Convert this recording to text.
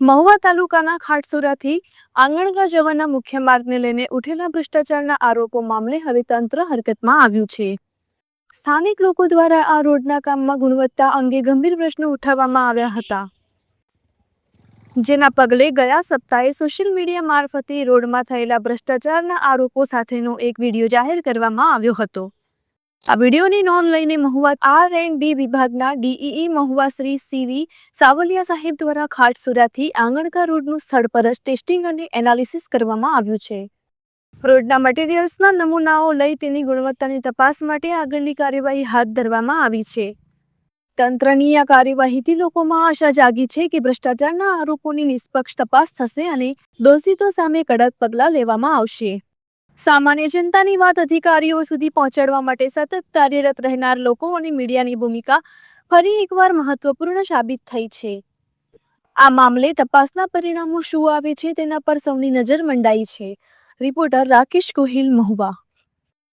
મહુવા તાલુકાના ખાટસુરાથી આંગણગા જવાના મુખ્ય માર્ગને લઈને ઉઠેલા ભ્રષ્ટાચારના આરોપો મામલે હવે તંત્ર હરકતમાં આવ્યું છે. સ્થાનિક લોકો દ્વારા આ રોડના કામમાં ગુણવત્તા અંગે ગંભીર પ્રશ્નો ઉઠાવવામાં આવ્યા હતા. જેના પગલે ગયા સપ્તાહે સોશિયલ મીડિયા મારફતે રોડમાં થયેલા ભ્રષ્ટાચારના આરોપો સાથેનો એક વીડિયો જાહેર કરવામાં આવ્યો હતો. આ વિડીયોની નોંધ લઈને મહુવા આર એન્ડ બી વિભાગના ડીઈઈ મહુવા શ્રી સીવી સાવલિયા સાહેબ દ્વારા ખાટસુરાથી આંગણકા રોડનું સ્થળ પર જ ટેસ્ટિંગ અને એનાલિસિસ કરવામાં આવ્યું છે. રોડના મટીરિયલ્સના નમૂનાઓ લઈ તેની ગુણવત્તાની તપાસ માટે આગળની કાર્યવાહી હાથ ધરવામાં આવી છે. તંત્રની આ કાર્યવાહીથી લોકોમાં આશા જાગી છે કે ભ્રષ્ટાચારના આરોપોની નિષ્પક્ષ તપાસ થશે અને દોષિતો સામે કડક પગલાં લેવામાં આવશે. સામાન્ય જનતાની વાત અધિકારીઓ સુધી પહોંચાડવા માટે સતત કાર્યરત રહેનાર લોકો અને મીડિયાની ભૂમિકા ફરી એકવાર મહત્વપૂર્ણ સાબિત થઈ છે. આ મામલે તપાસના પરિણામો શું આવે છે તેના પર સૌની નજર મંડાઈ છે. રિપોર્ટર રાકેશ ગોહિલ મહુવા.